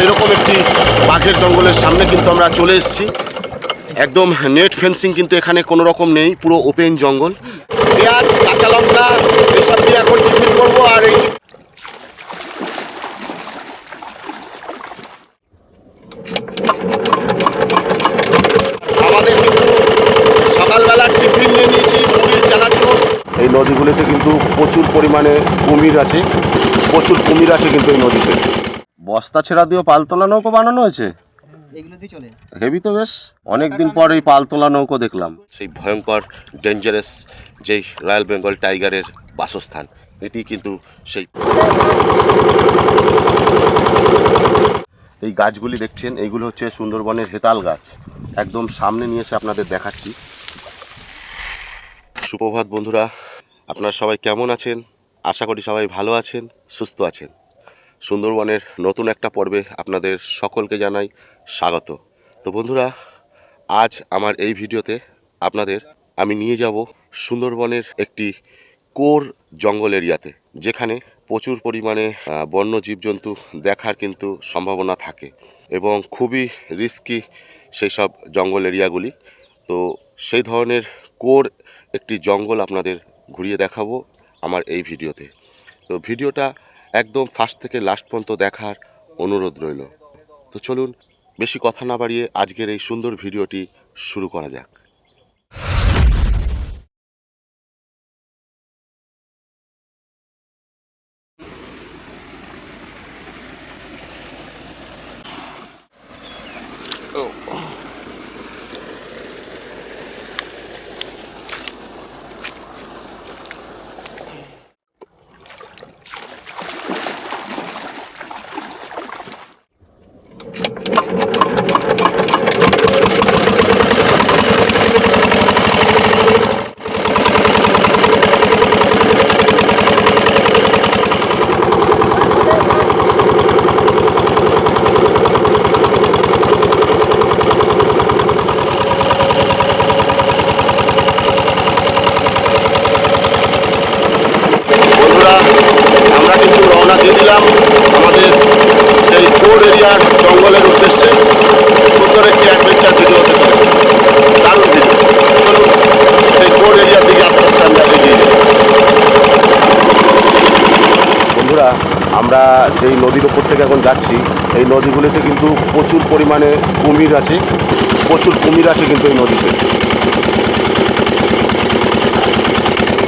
সেরকম একটি বাঘের জঙ্গলের সামনে কিন্তু আমরা চলে এসেছি। একদম নেট ফেন্সিং কিন্তু এখানে কোনো রকম নেই, পুরো ওপেন জঙ্গল। পেঁয়াজ, কাঁচা লঙ্কা, এসব দিয়ে এখন টিফিন করব আর এই আমাদের কিন্তু সকালবেলার টিফিন নিয়ে নিয়েছি, মুড়ি, চানাচুর। এই নদীগুলিতে কিন্তু প্রচুর পরিমাণে কুমির আছে। প্রচুর কুমির আছে কিন্তু এই নদীতে। বস্তা ছেড়া দিয়েও পালতোলা নৌকো বানানো হয়েছে? এগুলো দিয়ে চলে। হেভি তো বেশ। অনেকদিন পর এই পালতোলা নৌকো দেখলাম। সেই ভয়ঙ্কর ডেঞ্জারাস যেই রয়্যাল বেঙ্গল টাইগারের বাসস্থান এটি কিন্তু সেই এই গাছগুলি দেখছেন এইগুলো হচ্ছে সুন্দরবনের হেতাল গাছ। একদম সামনে নিয়ে এসে আপনাদের দেখাচ্ছি। সুপ্রভাত বন্ধুরা আপনারা সবাই কেমন আছেন? আশা করি সবাই ভালো আছেন সুস্থ আছেন। সুন্দরবনের নতুন একটা পর্বে আপনাদের সকলকে জানাই স্বাগত। তো বন্ধুরা, আজ আমার এই ভিডিওতে আপনাদের আমি নিয়ে যাব সুন্দরবনের একটি কোর জঙ্গল এরিয়াতে, যেখানে প্রচুর পরিমাণে বন্য জীবজন্তু দেখার কিন্তু সম্ভাবনা থাকে এবং খুবই রিস্কি সেই সব জঙ্গল এরিয়াগুলি। তো সেই ধরনের কোর একটি জঙ্গল আপনাদের ঘুরিয়ে দেখাবো আমার এই ভিডিওতে। তো ভিডিওটা একদম ফার্স্ট থেকে লাস্ট পর্যন্ত দেখার অনুরোধ রইল। তো চলুন, বেশি কথা না বাড়িয়ে আজকের এই সুন্দর ভিডিওটি শুরু করা যাক বন্ধুরা আমরা কিন্তু রওনা দিয়ে দিলাম আমাদের সেই কোর এরিয়ার জঙ্গলের উদ্দেশ্যে সুন্দর একটি অ্যাডভেঞ্চার ভিডিও হতে চলেছে দারুণ ভিডিও চলুন সেই কোর এরিয়ার দিকে আস্তে আস্তে আমরা এগিয়ে যাই বন্ধুরা আমরা যেই নদীর ওপর থেকে এখন যাচ্ছি। এই নদীগুলিতে কিন্তু প্রচুর পরিমাণে কুমির আছে। প্রচুর কুমির আছে কিন্তু এই নদীতে।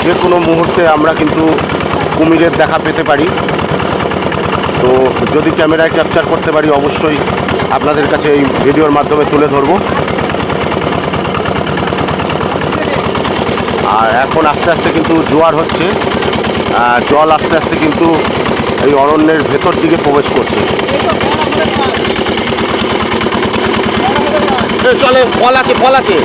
যে কোনো মুহূর্তে আমরা কিন্তু কুমিরের দেখা পেতে পারি। তো যদি ক্যামেরায় ক্যাপচার করতে পারি, অবশ্যই আপনাদের কাছে এই ভিডিওর মাধ্যমে তুলে ধরবো। আর এখন আস্তে আস্তে কিন্তু জোয়ার হচ্ছে। জল আস্তে আস্তে কিন্তু এই অরণ্যের ভেতর দিকে প্রবেশ করছে। চলে ফল আছে ফল আছে।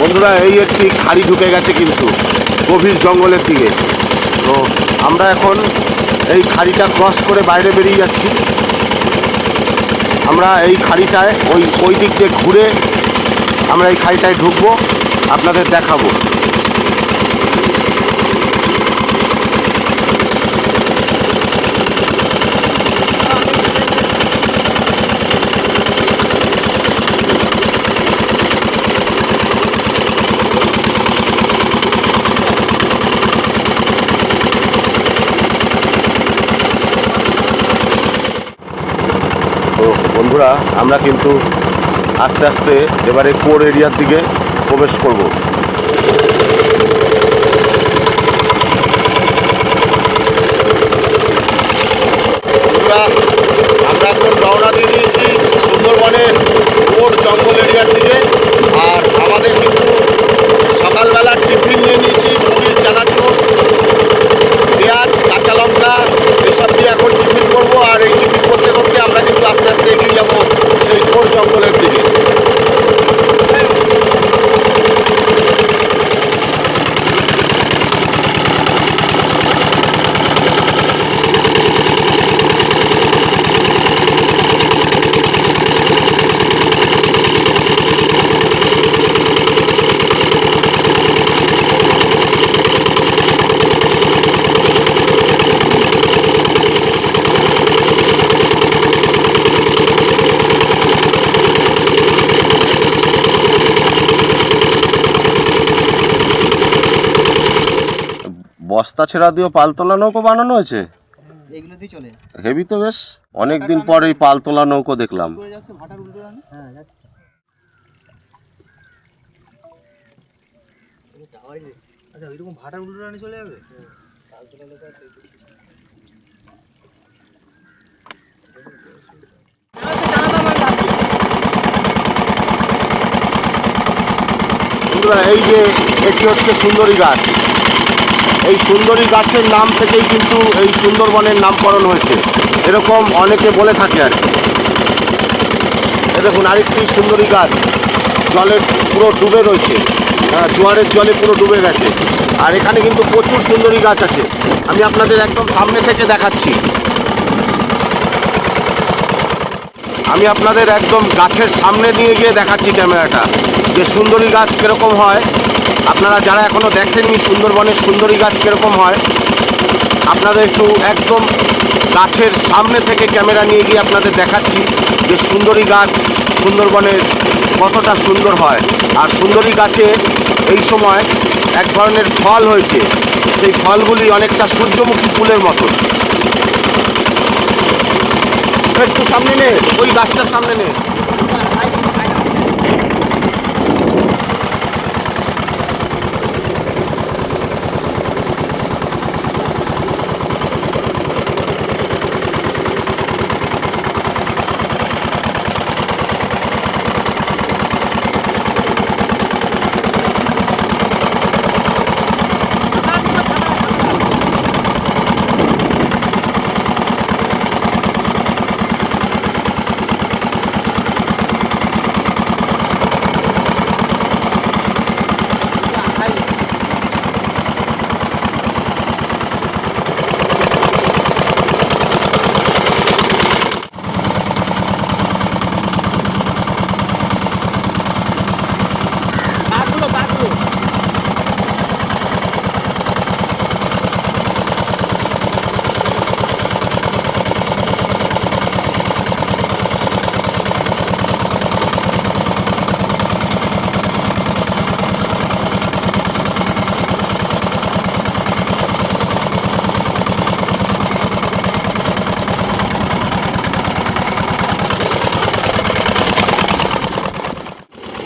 বন্ধুরা এই একটি খাড়ি ঢুকে গেছে কিন্তু গভীর জঙ্গলের দিকে। তো আমরা এখন এই খাড়িটা ক্রস করে বাইরে বেরিয়ে যাচ্ছি। আমরা এই খাড়িটায়, ওই ওই দিক দিয়ে ঘুরে আমরা এই খাড়িটায় ঢুকবো, আপনাদের দেখাবো তো বন্ধুরা, আমরা কিন্তু আস্তে আস্তে এবারে কোর এরিয়ার দিকে প্রবেশ করব। আমরা এখন রওনা দিয়ে দিয়েছি সুন্দরবনের কোর জঙ্গল এরিয়ার দিকে। আর আমাদের কিন্তু সকালবেলা টিফিন নিয়ে নিয়েছি মুড়ি চানাচুর পেঁয়াজ কাঁচা লঙ্কা এসব দিয়ে এখন টিফিন করব আর এই টিফিন করতে করতে আমরা কিন্তু আস্তে আস্তে এগিয়ে যাব সেই কোর জঙ্গলের দিকে বস্তা ছেঁড়া দিয়েও পালতোলা নৌকো বানানো হয়েছে? এগুলো দিয়ে চলে। হেভি তো বেশ। অনেক দিন পর এই পালতোলা নৌকো দেখলাম। হ্যাঁ আচ্ছা ওইরকম ভাটার উল্টো রানি চলে যাবে? এই যে এটি হচ্ছে সুন্দরী গাছ। এই সুন্দরী গাছের নাম থেকেই কিন্তু এই সুন্দরবনের নামকরণ হয়েছে। এরকম অনেকে বলে থাকে আর দেখুন আরেকটি সুন্দরী গাছ জলে পুরো ডুবে রয়েছে। হ্যাঁ, জোয়ারের জলে পুরো ডুবে গেছে। আর এখানে কিন্তু প্রচুর সুন্দরী গাছ আছে। আমি আপনাদের একদম সামনে থেকে দেখাচ্ছি। আমি আপনাদের একদম গাছের সামনে নিয়ে গিয়ে দেখাচ্ছি ক্যামেরাটা যে সুন্দরী গাছ কীরকম হয়। আপনারা যারা এখনও দেখেননি সুন্দরবনের সুন্দরী গাছ কীরকম হয়, আপনাদের একটু একদম গাছের সামনে থেকে ক্যামেরা নিয়ে গিয়ে আপনাদের দেখাচ্ছি যে সুন্দরী গাছ সুন্দরবনের কতটা সুন্দর হয়। আর সুন্দরী গাছে এই সময় এক ধরনের ফল হয়েছে, সেই ফলগুলি অনেকটা সূর্যমুখী ফুলের মতো একটু সামনে নে, ওই গাছটার সামনে নে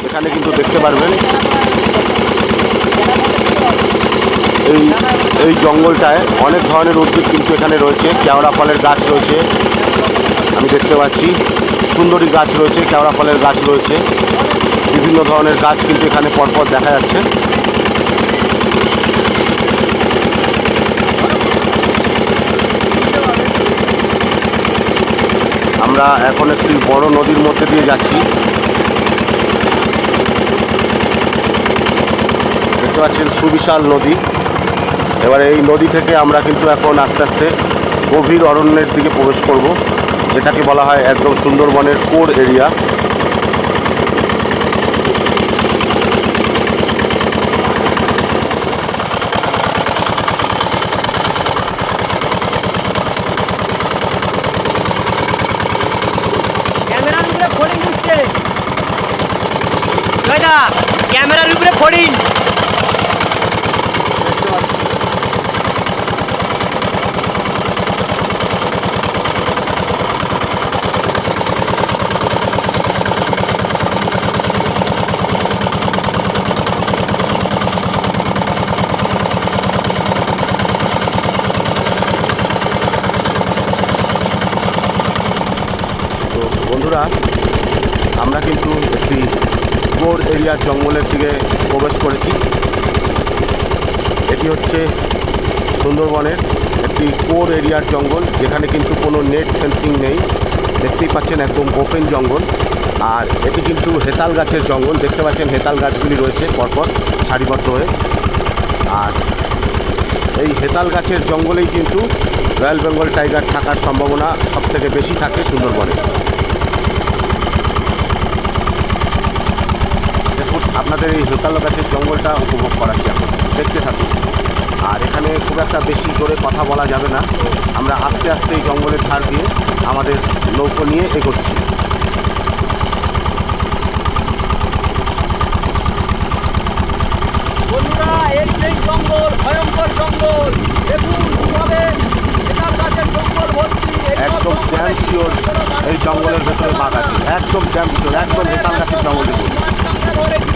এখানে কিন্তু দেখতে পারবেন? এই এই জঙ্গলটায় অনেক ধরনের উদ্ভিদ কিন্তু এখানে রয়েছে। কেওড়া ফলের গাছ রয়েছে। আমি দেখতে পাচ্ছি সুন্দরী গাছ রয়েছে, কেওড়া ফলের গাছ রয়েছে। বিভিন্ন ধরনের গাছ কিন্তু এখানে পরপর দেখা যাচ্ছে। আমরা এখন একটি বড় নদীর মধ্যে দিয়ে যাচ্ছি। দেখতে পাচ্ছেন সুবিশাল নদী। এবার এই নদী থেকে আমরা কিন্তু এখন আস্তে আস্তে গভীর অরণ্যের দিকে প্রবেশ করব, যেটাকে বলা হয় একদম সুন্দরবনের কোর এরিয়া। ক্যামেরার উপরে ফড়িং উঠছে জয়দা ক্যামেরার উপরে ফড়িং তো বন্ধুরা আমরা কিন্তু কোর এরিয়ার জঙ্গলের দিকে প্রবেশ করেছি। এটি হচ্ছে সুন্দরবনের একটি কোর এরিয়ার জঙ্গল, যেখানে কিন্তু কোনো নেট ফেন্সিং নেই। দেখতেই পাচ্ছেন একদম ওপেন জঙ্গল। আর এটি কিন্তু হেতাল গাছের জঙ্গল। দেখতে পাচ্ছেন হেতাল গাছগুলি রয়েছে পরপর সারিবদ্ধ হয়ে। আর এই হেতাল গাছের জঙ্গলেই কিন্তু রয়্যাল বেঙ্গল টাইগার থাকার সম্ভাবনা সবথেকে বেশি থাকে সুন্দরবনে দেখুন আপনাদের এই হেতাল গাছের জঙ্গলটা উপভোগ করাচ্ছি এখন দেখতে থাকুন। আর এখানে খুব একটা বেশি জোরে কথা বলা যাবে না। আমরা আস্তে আস্তে এই জঙ্গলের ধার দিয়ে আমাদের নৌকো নিয়ে এগোচ্ছি। বন্ধুরা এই সেই জঙ্গল ভয়ঙ্কর জঙ্গল। একদম ড্যাম শিওর এই জঙ্গলের ভেতরে বাঘ আছে। একদম ড্যাম শিওর একদম হেতাল গাছের জঙ্গল। দেখুন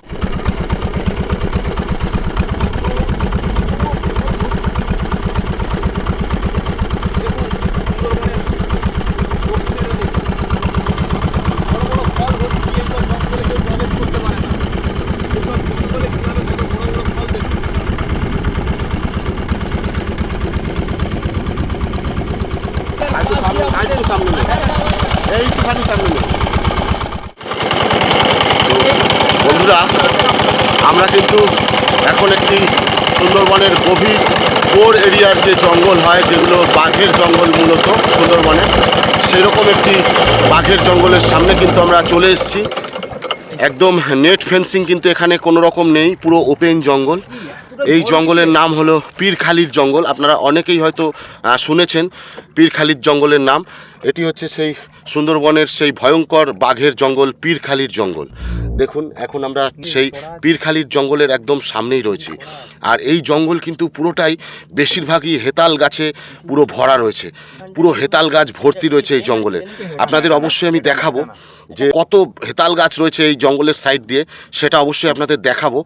আমরা কিন্তু এখন একটি সুন্দরবনের গভীর কোর এরিয়ার যে জঙ্গল হয়, যেগুলো বাঘের জঙ্গল মূলত সুন্দরবনে, সেরকম একটি বাঘের জঙ্গলের সামনে কিন্তু আমরা চলে এসেছি। একদম নেট ফেন্সিং কিন্তু এখানে কোনো রকম নেই, পুরো ওপেন জঙ্গল। এই জঙ্গলের নাম হলো পীরখালির জঙ্গল। আপনারা অনেকেই হয়তো শুনেছেন পীরখালির জঙ্গলের নাম। এটি হচ্ছে সেই সুন্দরবনের সেই ভয়ঙ্কর বাঘের জঙ্গল, পীরখালির জঙ্গল। দেখুন, এখন আমরা সেই পীরখালির জঙ্গলের একদম সামনেই রয়েছি। আর এই জঙ্গল কিন্তু পুরোটাই বেশিরভাগই হেতাল গাছে পুরো ভরা রয়েছে। পুরো হেতাল গাছ ভর্তি রয়েছে এই জঙ্গলে। আপনাদের অবশ্যই আমি দেখাবো যে কত হেতাল গাছ রয়েছে এই জঙ্গলের সাইড দিয়ে, সেটা অবশ্যই আপনাদের দেখাবো।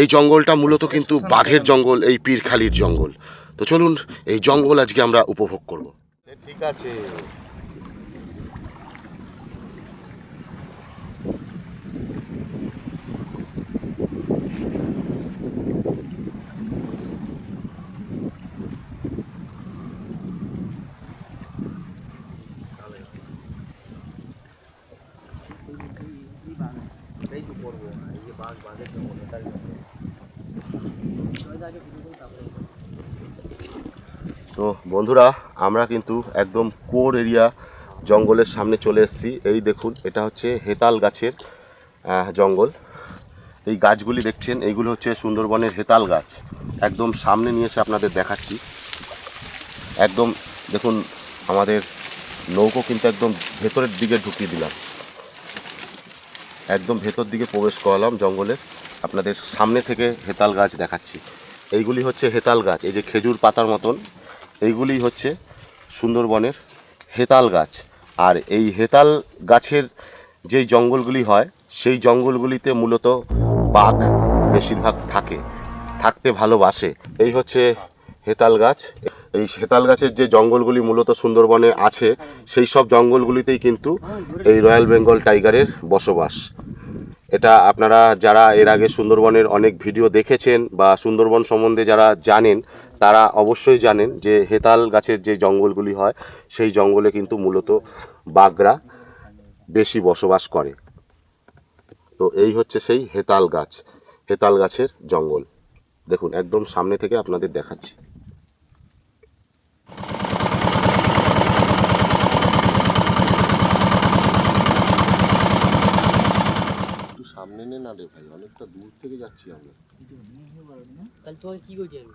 এই জঙ্গলটা মূলত কিন্তু বাঘের জঙ্গল, এই পীরখালির জঙ্গল। তো চলুন, এই জঙ্গল আজকে আমরা উপভোগ করব। ঠিক আছে। তো বন্ধুরা আমরা কিন্তু একদম কোর এরিয়া জঙ্গলের সামনে চলে এসেছি। এই দেখুন, এটা হচ্ছে হেতাল গাছের জঙ্গল। এই গাছগুলি দেখছেন এইগুলো হচ্ছে সুন্দরবনের হেতাল গাছ। একদম সামনে নিয়ে এসে আপনাদের দেখাচ্ছি। একদম, দেখুন, আমাদের নৌকো কিন্তু একদম ভেতরের দিকে ঢুকিয়ে দিলাম। একদম ভেতর দিকে প্রবেশ করালাম জঙ্গলের। আপনাদের সামনে থেকে হেতাল গাছ দেখাচ্ছি। এইগুলি হচ্ছে হেতাল গাছ, এই যে খেজুর পাতার মতন। এইগুলি হচ্ছে সুন্দরবনের হেতাল গাছ। আর এই হেতাল গাছের যেই জঙ্গলগুলি হয়, সেই জঙ্গলগুলিতে মূলত বাঘ বেশিরভাগ থাকে, থাকতে ভালোবাসে। এই হচ্ছে হেতাল গাছ। এই হেতাল গাছের যে জঙ্গলগুলি মূলত সুন্দরবনে আছে, সেই সব জঙ্গলগুলিতেই কিন্তু এই রয়্যাল বেঙ্গল টাইগারের বসবাস। এটা আপনারা যারা এর আগে সুন্দরবনের অনেক ভিডিও দেখেছেন বা সুন্দরবন সম্বন্ধে যারা জানেন তারা অবশ্যই জানেন যে হেতাল গাছের যে জঙ্গলগুলি হয়, সেই জঙ্গলে কিন্তু মূলত বাঘরা বেশি বসবাস করে। তো এই হচ্ছে সেই হেতাল গাছ, হেতাল গাছের জঙ্গল। দেখুন, একদম সামনে থেকে আপনাদের দেখাচ্ছি। সামনে নে না রে ভাই, অনেকটা দূর থেকে যাচ্ছি আমরা। কি করছি আমি?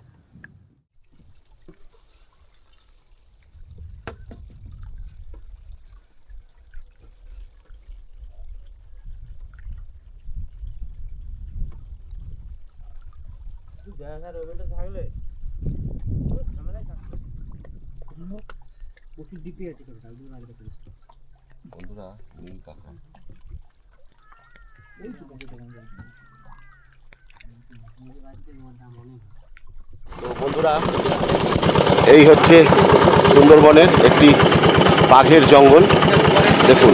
রবিটা থাকলে আছে কেন আগে বন্ধুরা নীল কাকা এই কাছে দোকান তো বন্ধুরা এই হচ্ছে সুন্দরবনের একটি বাঘের জঙ্গল। দেখুন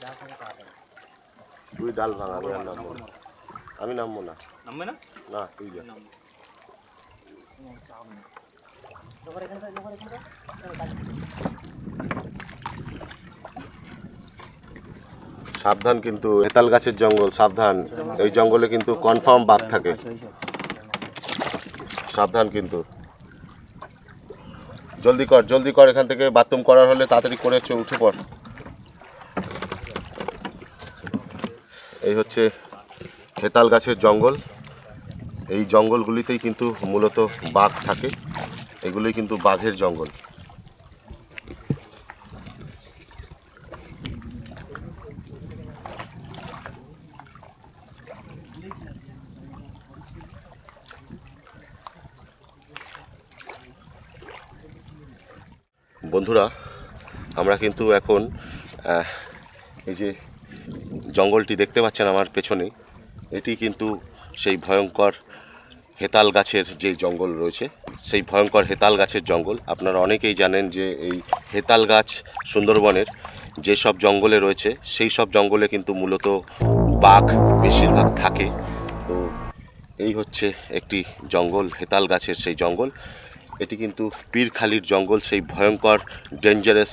যা খাবে তা খাবে তুই ডাল ভাঙা আমি আর নামবো না। আমি নামবো না। নামবে না? না তুই যা চাপ নেই তোমার এখানে তোমার এখানে সাবধান কিন্তু হেতাল গাছের জঙ্গল, সাবধান। এই জঙ্গলে কিন্তু কনফার্ম বাঘ থাকে। সাবধান কিন্তু। জলদি কর জলদি কর, এখান থেকে বাথরুম করার হলে তাড়াতাড়ি করে উঠে পড়। এই হচ্ছে হেতাল গাছের জঙ্গল। এই জঙ্গলগুলিতেই কিন্তু মূলত বাঘ থাকে। এগুলোই কিন্তু বাঘের জঙ্গল। বন্ধুরা, আমরা কিন্তু এখন এই যে জঙ্গলটি দেখতে পাচ্ছেন আমার পেছনে, এটি কিন্তু সেই ভয়ঙ্কর হেতাল গাছের যে জঙ্গল রয়েছে, সেই ভয়ঙ্কর হেতাল গাছের জঙ্গল। আপনারা অনেকেই জানেন যে এই হেতাল গাছ সুন্দরবনের যেসব জঙ্গলে রয়েছে, সেই সব জঙ্গলে কিন্তু মূলত বাঘ বেশিরভাগ থাকে। তো এই হচ্ছে একটি জঙ্গল, হেতাল গাছের সেই জঙ্গল। এটি কিন্তু পীরখালির জঙ্গল, সেই ভয়ঙ্কর ডেঞ্জারাস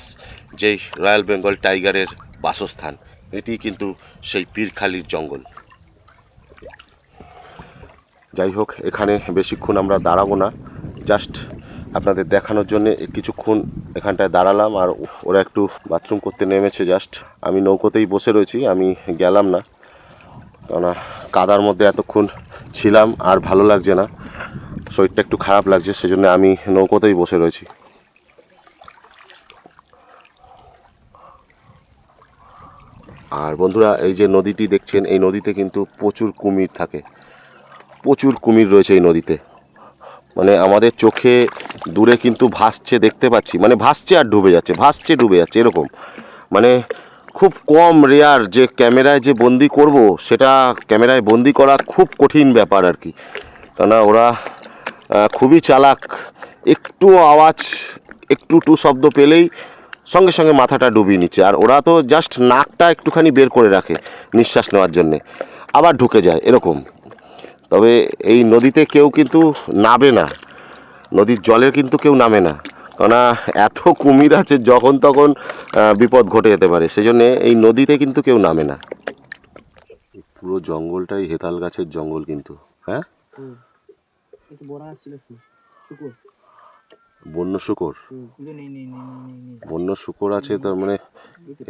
যেই রয়্যাল বেঙ্গল টাইগারের বাসস্থান, এটি কিন্তু সেই পীরখালির জঙ্গল। যাই হোক, এখানে বেশিক্ষণ আমরা দাঁড়াবো না। জাস্ট আপনাদের দেখানোর জন্য কিছুক্ষণ এখানটায় দাঁড়ালাম আর ওরা একটু বাথরুম করতে নেমেছে জাস্ট আমি নৌকোতেই বসে রয়েছি, আমি গেলাম না। কেননা কাদার মধ্যে এতক্ষণ ছিলাম আর ভালো লাগছে না। শরীরটা একটু খারাপ লাগছে, সেজন্য আমি নৌকোতেই বসে রয়েছি। আর বন্ধুরা, এই যে নদীটি দেখছেন, এই নদীতে কিন্তু প্রচুর কুমির থাকে। প্রচুর কুমির রয়েছে এই নদীতে। মানে আমাদের চোখে দূরে কিন্তু ভাসছে, দেখতে পাচ্ছি। মানে ভাসছে আর ডুবে যাচ্ছে, ভাসছে, ডুবে যাচ্ছে, এরকম। মানে খুব কম রেয়ার যে ক্যামেরায় যে বন্দি করব, সেটা ক্যামেরায় বন্দি করা খুব কঠিন ব্যাপার আর কি। কেননা ওরা খুবই চালাক একটু আওয়াজ একটু টু শব্দ পেলেই সঙ্গে সঙ্গে মাথাটা ডুবিয়ে নিচ্ছে। আর ওরা তো জাস্ট নাকটা একটুখানি বের করে রাখে নিঃশ্বাস নেওয়ার জন্যে। আবার ঢুকে যায় এরকম। তবে এই নদীতে কেউ কিন্তু নাবে না। নদীর জলের কিন্তু কেউ নামে না। কেননা এত কুমির আছে যখন তখন বিপদ ঘটে যেতে পারে। সেই জন্যে এই নদীতে কিন্তু কেউ নামে না। পুরো জঙ্গলটাই হেতাল গাছের জঙ্গল কিন্তু হ্যাঁ একটু বড় আসছিল কি শুকুর বন্য শুকর? বন্য শুকর আছে তার মানে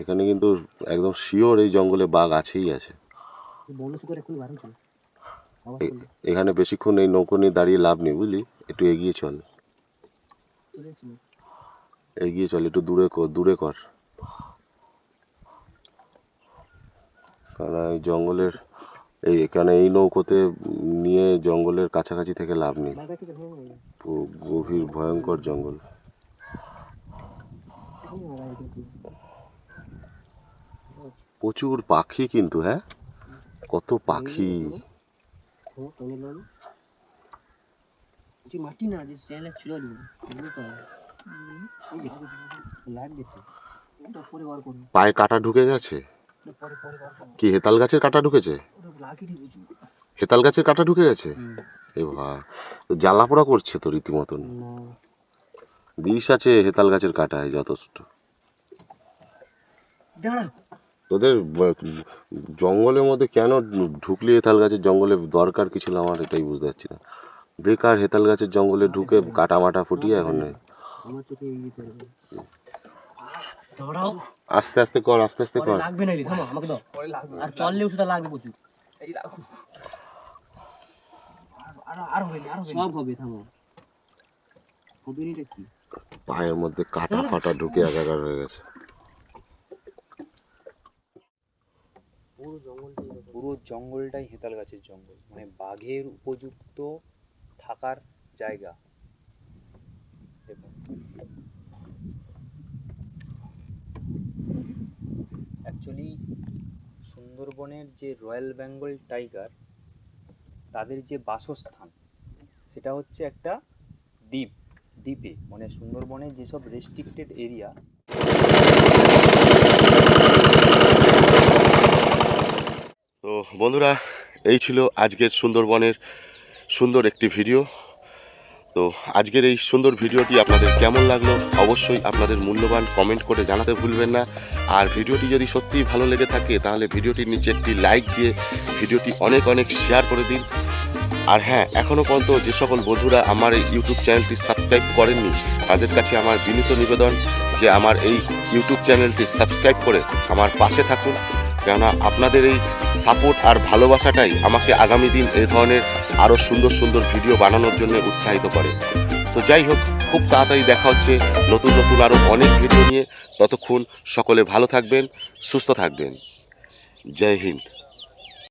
এখানে কিন্তু একদম শিওর এই জঙ্গলে বাঘ আছেই আছে। এখানে বেশিক্ষণ এই নৌকো নিয়ে দাঁড়িয়ে লাভ নেই বুঝলি? একটু এগিয়ে চল। এগিয়ে চল একটু দূরে কর দূরে কর। কারণ এই জঙ্গলের এই এখানে এই নৌকোতে নিয়ে জঙ্গলের কাছাকাছি থেকে লাভ নেই। গভীর, ভয়ঙ্কর জঙ্গল। প্রচুর পাখি কিন্তু হ্যাঁ? কত পাখি। পায়ে কাটা ঢুকে গেছে? কি হেতাল গাছের কাটা ঢুকেছে? হেতাল গাছের কাটা ঢুকে গেছে? এ ভা জ্বালা পোড়া করছে তো রীতিমতন। বিষ আছে হেতাল গাছের কাটায় যথেষ্ট। তোদের জঙ্গলের মধ্যে কেন ঢুকলি হেতাল গাছের জঙ্গলে? দরকার কি ছিল আমার এটাই বুঝতে পারছি না। বেকার হেতাল গাছের জঙ্গলে ঢুকে কাটা মাটা ফুটিয়ে এখন আস্তে আস্তে কর আস্তে আস্তে কর। লাগবে না রে থামো আমাকে দাও। আর চললে ওষুধ লাগবে প্রচুর। এই রাখো আর আর হবে না আর হবে সব হবে থামো। হবে না কি? পায়ের মধ্যে কাটা ফাটা ঢুকে একাকার হয়ে গেছে। পুরো জঙ্গলটা পুরো জঙ্গলটাই হেতাল গাছের জঙ্গল। মানে বাঘের উপযুক্ত থাকার জায়গা। অ্যাকচুয়ালি সুন্দরবনের যে রয়্যাল বেঙ্গল টাইগার, তাদের যে বাসস্থান, সেটা হচ্ছে একটা দ্বীপ, দ্বীপে। মানে সুন্দরবনের যেসব রেস্ট্রিক্টেড এরিয়া তো বন্ধুরা, এই ছিল আজকের সুন্দরবনের সুন্দর একটি ভিডিও তো আজকের এই সুন্দর ভিডিওটি আপনাদের কেমন লাগল অবশ্যই আপনাদের মূল্যবান কমেন্ট করে জানাতে ভুলবেন না। আর ভিডিওটি যদি সত্যিই ভালো লেগে থাকে, তাহলে ভিডিওটির নিচে একটি লাইক দিয়ে ভিডিওটি অনেক অনেক শেয়ার করে দিন। আর হ্যাঁ এখনও পর্যন্ত যে সকল বন্ধুরা আমার এই ইউটিউব চ্যানেলটি সাবস্ক্রাইব করেননি, তাদের কাছে আমার বিনীত নিবেদন যে আমার এই ইউটিউব চ্যানেলটি সাবস্ক্রাইব করে আমার পাশে থাকুন। কেননা আপনাদের এই সাপোর্ট আর ভালোবাসাটাই আমাকে আগামী দিন এই ধরনের আরও সুন্দর সুন্দর ভিডিও বানানোর জন্য উৎসাহিত করে। তো যাই হোক, খুব তাড়াতাড়ি দেখা হচ্ছে নতুন নতুন আরও অনেক ভিডিও নিয়ে। ততক্ষণ সকলে ভালো থাকবেন, সুস্থ থাকবেন। জয় হিন্দ।